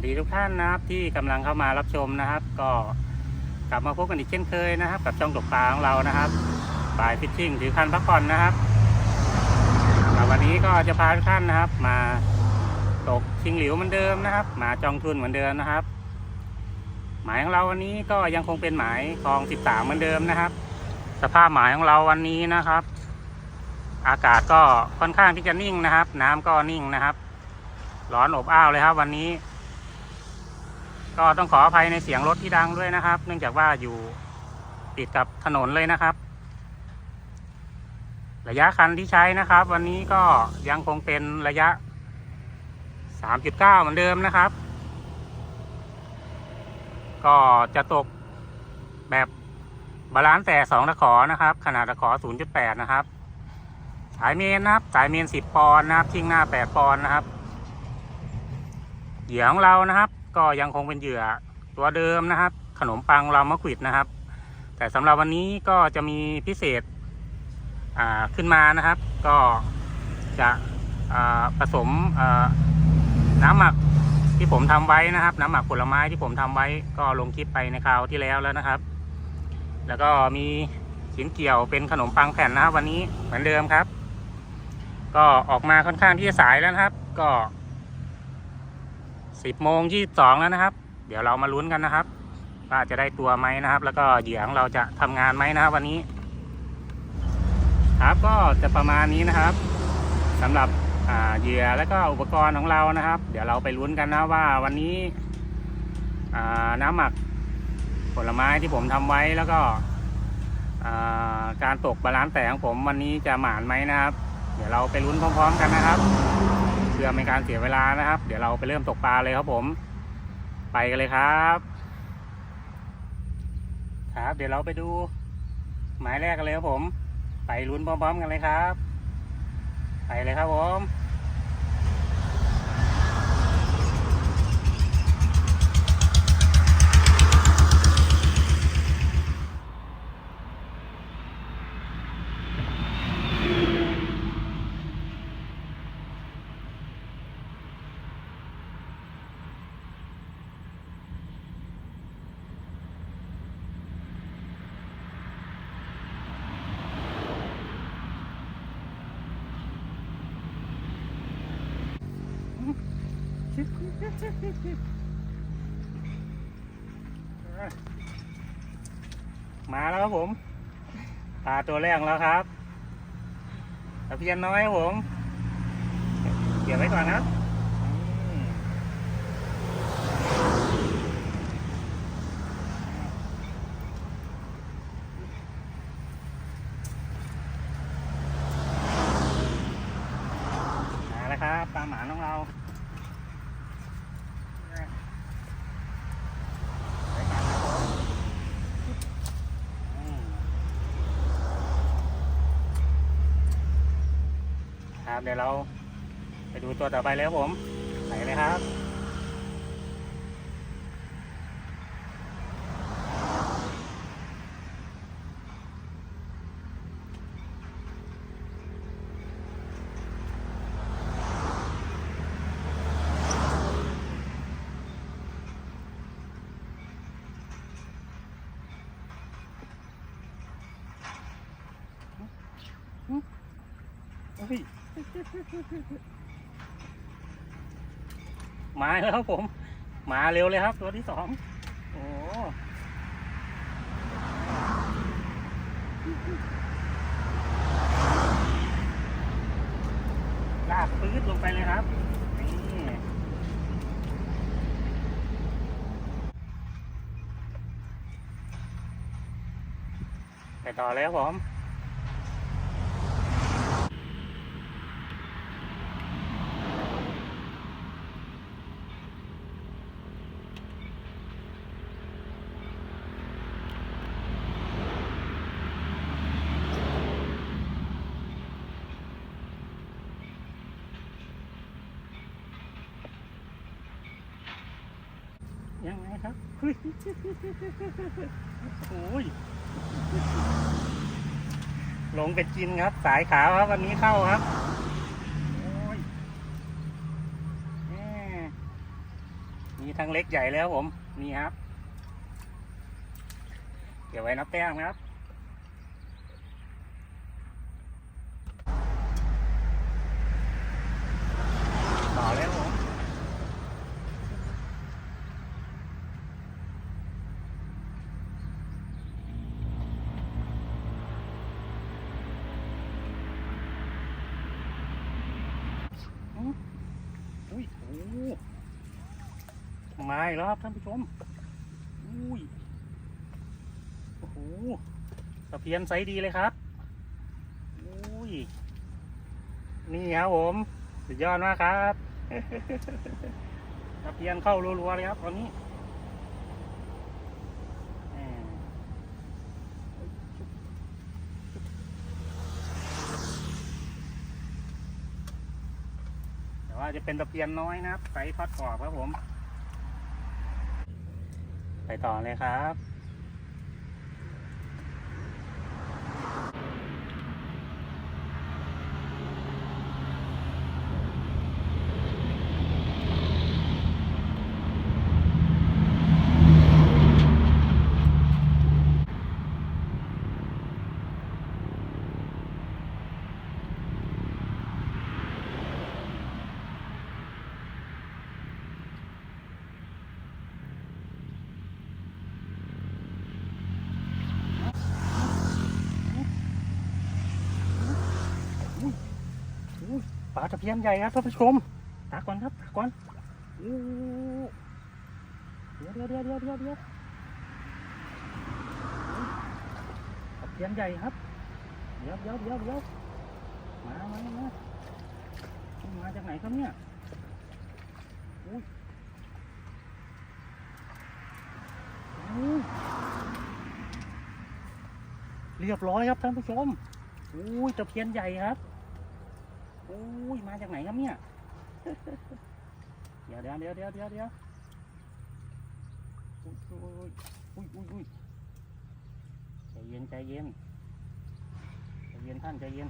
วัสดีทุกท่านนะครับที่กำลังเข้ามารับชมนะครับ ก็กลับมาพบกันอีกเช่นเคยนะครับ กับช่องตกปลาของเรานะครับบายฟิชชิ่งถือคันพักผ่อนนะครับวันนี้ก็จะพาทุกท่านนะครับ มาตกชิงหลิวเหมือนเดิมนะครับ มาจองทุนเหมือนเดิมนะครับ หมายของเราวันนี้ก็ยังคงเป็นหมายคลอง 13 เหมือนเดิมนะครับ สภาพหมายของเราวันนี้นะครับ อากาศก็ค่อนข้างที่จะนิ่งนะครับ น้ำก็นิ่งนะครับ ร้อนอบอ้าวเลยครับ วันนี้ ก็ต้องขออภัยในเสียงรถที่ดังด้วยนะครับ เนื่องจากว่าอยู่ติดกับถนนเลยนะครับ ระยะคันที่ใช้นะครับ วันนี้ก็ยังคงเป็นระยะ 3.9 เหมือนเดิมนะครับ ก็จะตกแบบบาลานซ์แต่สองตะขอนะครับ ขนาดตะขอ 0.8 นะครับ สายเมนนะครับ สายเมน 10 ปอนด์นะครับทิ้งหน้า 8 ปอนด์นะครับ เหยื่อของเรานะครับ ก็ยังคงเป็นเหยื่อตัวเดิมนะครับ ขนมปังรามะขวิดนะครับ แต่สำหรับวันนี้ก็จะมีพิเศษขึ้นมานะครับ ก็จะผสมน้ำหมักที่ผมทำไว้นะครับ น้ำหมักผลไม้ที่ผมทำไว้ ก็ลงคลิปไปในคราวที่แล้วแล้วนะครับ แล้วก็มีชิ้นเกี่ยวเป็นขนมปังแผ่นนะครับ วันนี้เหมือนเดิมครับ ก็ออกมาค่อนข้างที่จะสายแล้วนะครับ ก็ สิบโมงยี่สองแล้วนะครับ เดี๋ยวเรามาลุ้นกันนะครับว่าจะได้ตัวไหมนะครับ แล้วก็เหยื่อของเราจะทำงานไหมนะครับวันนี้ ครับก็จะประมาณนี้นะครับสำหรับเหยื่อแล้วก็อุปกรณ์ของเรานะครับ เดี๋ยวเราไปลุ้นกันนะว่าวันนี้น้ำหมักผลไม้ที่ผมทำไว้แล้วก็การตกบาลานซ์แต่ของผมวันนี้จะหมานไหมนะครับ เดี๋ยวเราไปลุ้นพร้อม ๆ กันนะครับ พื่อไม่การเสียเวลานะครับ เดี๋ยวเราไปเริ่มตกปลาเลยครับผม ไปกันเลยครับ ครับ เดี๋ยวเราไปดู หมายแรกกันเลยครับผม ไปลุ้นพร้อมๆกันเลยครับ ไปเลยครับผม มาแล้วครับผม ปลาตัวแรกแล้วครับตะเพียนน้อยครับผม เก็บไว้ก่อนนะมาแล้วครับปลาหมาของเราไว้ก่อนครับผมอืมครับ เดี๋ยวเราไปดูตัวต่อไปเลยครับผมไหนเลยครับเฮ้ย มาแล้วครับผม มาเร็วเลยครับ ตัวที่สองโอ้ลากปื๊ดลงไปเลยครับนี่ไปต่อเลยครับผม ยังไงครับโอ้ยลงเป็ดกินครับ สายขาวครับ วันนี้เข้าครับโอ้ยแหม่มีมีทั้งเล็กใหญ่แล้วผม นี่ครับเดี๋ยวไว้นับแต้มครับ ต่อแล้วผม อุ้ยโอ้โห มาอีกแล้วครับท่านผู้ชม อุ้ย โอ้โหตะเพียนไซส์ดีเลยครับ อุ้ย นี่ครับผม สุดยอดมากครับตะเพียนเข้ารัวๆเลยครับตอนนี้แหมแต่ว่า จะเป็นตะเพียนน้อยนะครับไซส์ทอดกรอบครับผม ไปต่อเลยครับาตะเพียนใหญ่ครับท่านผู้ชมตาก่อนครับตาก่อนเดี๋ยวเดี๋ยวเดี๋ยวเดี๋ยวเดี๋ยวตะเพียนใหญ่ครับเดี๋ยวเดี๋ยวเดี๋ยวเดี๋ยวมามามามาจากไหนครับเนี่ยอุ้ยอุ้ยเรียบร้อยครับท่านผู้ชมอุ้ยตะเพียนใหญ่ครับ อุ้ยมาจากไหนครับเนี่ย เดี๋ยวเดี๋ยวเดี๋ยวเดี๋ยวเดี๋ยวเดี๋ยวอุ้ยอุ้ยอุ้ยอุ้ยใจเย็นใจเย็นใจเย็นท่านใจเย็น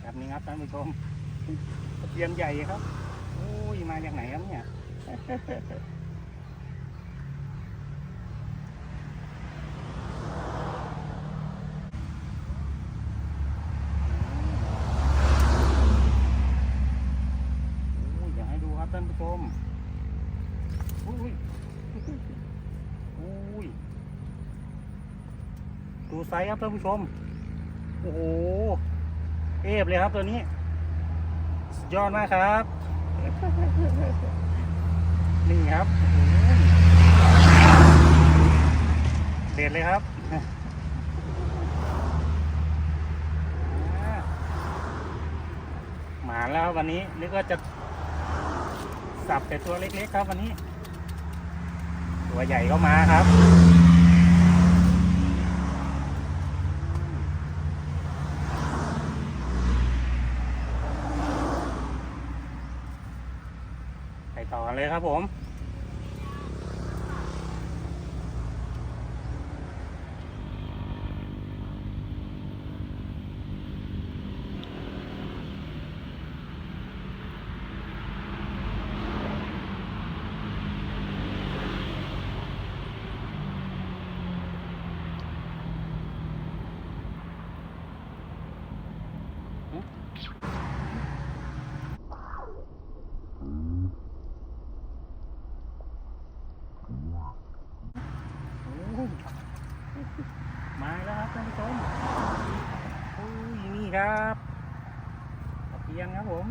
แบบนี้ครับท่านผู้ชมตะเพียนใหญ่ครับ อุ้ยมาจากไหนครับเนี่ยอยากให้ดูครับท่านผู้ชม อุ้ยอุ้ยดูไซส์ครับท่านผู้ชม โอ้โห เอฟเลยครับตัวนี้ ยอดมากครับ นี่ครับเด็ดเลยครับอ่ามาแล้ววันนี้นึกว่าจะสับแต่ตัวเล็กๆครับวันนี้ ตัวใหญ่ก็มาครับ ไปต่อกันเลยครับผม โอ้ยมาแล้วครับท่านผู้ชมโอ้ยนี่ครับตะเพียนครับผม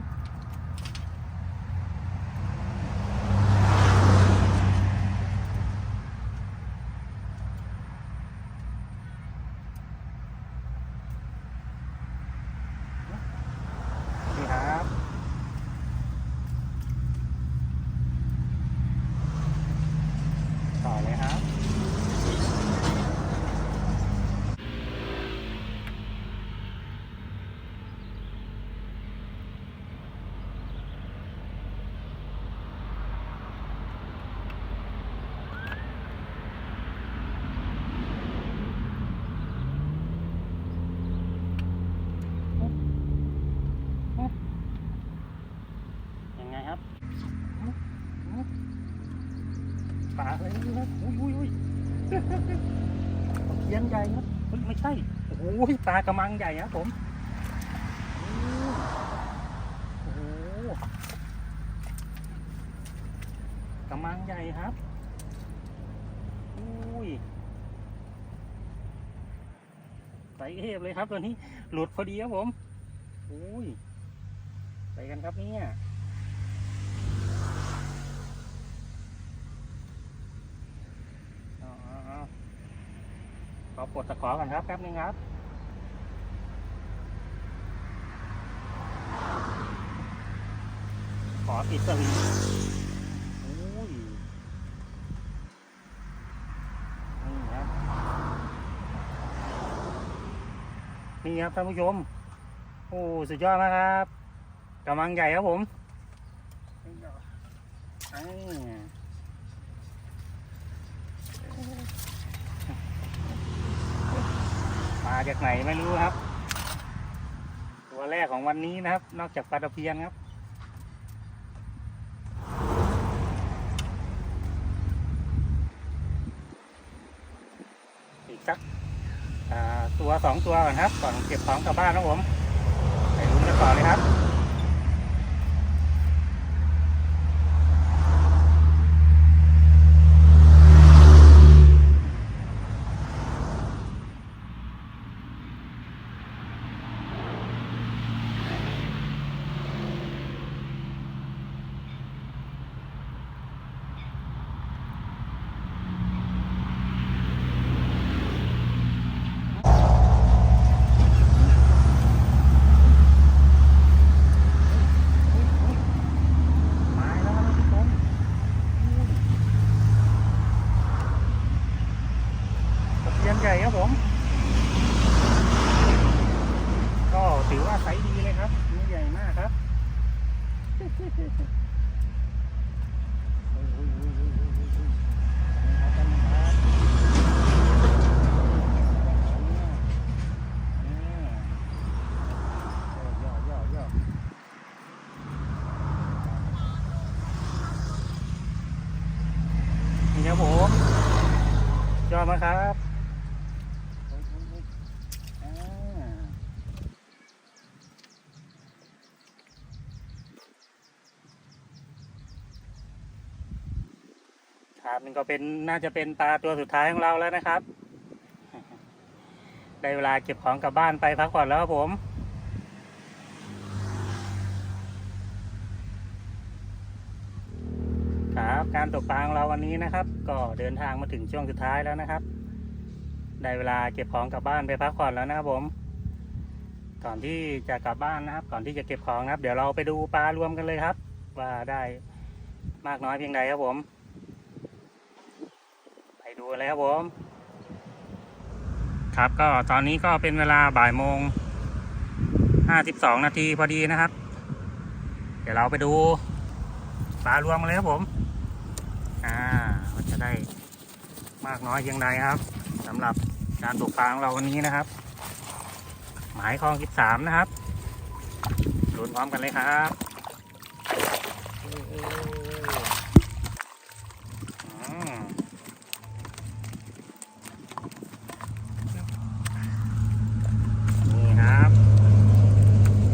นี่ครับ ต่อเลยครับ น ครับอุ้ยอุ้ยอุ้ยตะ เพียนใหญ่ครับไม่ใช่โอ้โหปลากระมังใหญ่ครับผมโอ้โหกระมังใหญ่ครับอุ้ยใส่เอฟเลยครับตัวนี้ หลุดพอดีครับผมอุ้ยไปกันครับเนี่ยเอาเอาเอาข อปลดตะขอกันครับแป๊บนึงครับขอปิดสวิงโอ้ยนี่ครับนี่ครับท่านผู้ชมโอ้สุดยอดมากครับกำลังใหญ่ครับผมอ่า มาจากไหนไม่รู้ครับ ตัวแรกของวันนี้นะครับ นอกจากปลาตะเพียนครับ อีกสักตัวสองตัวก่อนครับ ก่อนเก็บของกลับบ้านนะผมไปลุ้นกันต่อเลยครับ มาแล้วครับทุกคนตะเพียนใหญ่ครับผม ก็ถือว่าไซส์ดีเลยครับนี่ใหญ่มากครับโอ้ยโอ้ยโอ้ยโอ้ยโอ้ยโอ้ยโอ้ยครับท่านครับนี่ย่อย่อย่อ นี่ครับผมย อมาครับครับนี่ก็เป็นน่าจะเป็นปลาตัวสุดท้ายของเราแล้วนะครับ ได้เวลาเก็บของกลับบ้านไปพักผ่อนแล้วครับผม ครับ การตกปลาของเราวันนี้นะครับ ก็เดินทางมาถึงช่วงสุดท้ายแล้วนะครับ ได้เวลาเก็บของกลับบ้านไปพักผ่อนแล้วนะครับผม ก่อนที่จะกลับบ้านนะครับ ก่อนที่จะเก็บของนะครับ เดี๋ยวเราไปดูปลารวมกันเลยครับ ว่าได้มากน้อยเพียงใดครับผม ไปดูเลยครับผม ครับก็ตอนนี้ก็เป็นเวลาบ่ายโมงห้าสิบสองนาทีพอดีนะครับ เดี๋ยวเราไปดูปลารวมกันเลยครับผม อ่ามันจะได้มากน้อยเพียงใดครับสำหรับการตกปลาของเราวันนี้นะครับ หมายคลองสิบสามนะครับลุ้นพร้อมกันเลยครับโอ้โหอืมนี่ครับ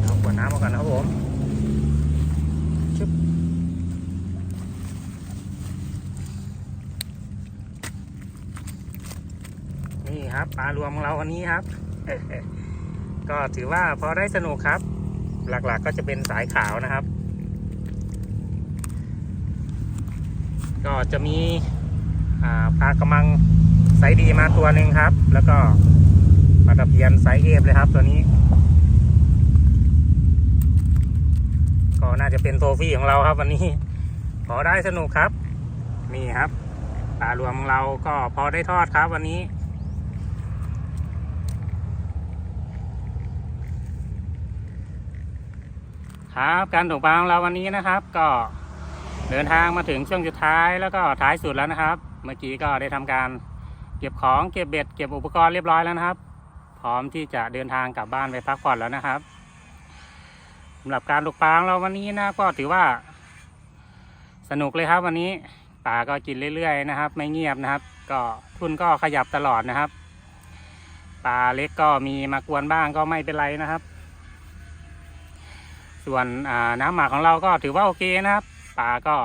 เอาขวดน้ำมาก่อนนะครับผมชึบ นี่ครับปลารวมของเราวันนี้ครับ ก็ถือว่าพอได้สนุกครับ หลักๆก็จะเป็นสายขาวนะครับ ก็จะมีปลากระมังไซส์ดีมาตัวหนึ่งครับ แล้วก็ปลาตะเพียนไซส์เอฟเลยครับ ตัวนี้ ก็น่าจะเป็นโทฟี่ของเราครับวันนี้พอได้สนุกครับ นี่ครับปลารวมเราก็พอได้ทอดครับวันนี้ ครับการตกปลาของเราวันนี้นะครับ ก็เดินทางมาถึงช่วงสุดท้ายแล้วก็ท้ายสุดแล้วนะครับ เมื่อกี้ก็ได้ทำการเก็บของเก็บเบ็ดเก็บอุปกรณ์เรียบร้อยแล้วนะครับ พร้อมที่จะเดินทางกลับบ้านไปพักผ่อนแล้วนะครับสำหรับการตกปลาของเราวันนี้นะก็ถือว่า สนุกเลยครับวันนี้ปลาก็กินเรื่อยๆนะครับ ไม่เงียบนะครับ ก็ทุนก็ขยับตลอดนะครับปลาเล็กก็มีมากวนบ้างก็ไม่เป็นไรนะครับ ส่วนน้ำหมักของเราก็ถือว่าโอเคนะครับปลาก็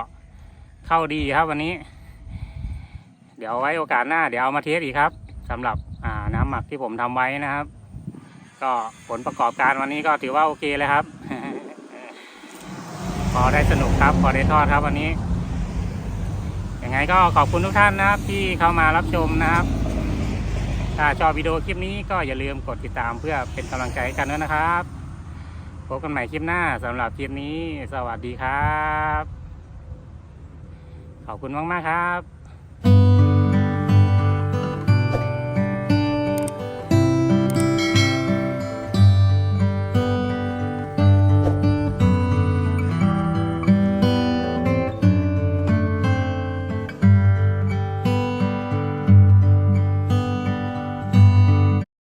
เข้าดีครับวันนี้ เดี๋ยวไว้โอกาสหน้า เดี๋ยวเอามาเทสอีกครับสำหรับน้ำหมักที่ผมทำไว้นะครับ ก็ผลประกอบการวันนี้ก็ถือว่าโอเคเลยครับ พอได้สนุกครับ พอได้ทอดครับวันนี้ยังไงก็ขอบคุณทุกท่านนะครับ ที่เข้ามารับชมนะครับ ถ้าชอบวิดีโอคลิปนี้ก็อย่าลืมกดติดตามเพื่อเป็นกำลังใจให้กันด้วยนะครับ พบกันใหม่คลิปหน้าสำหรับคลิปนี้ สวัสดีครับ ขอบคุณมาก ๆ ครับ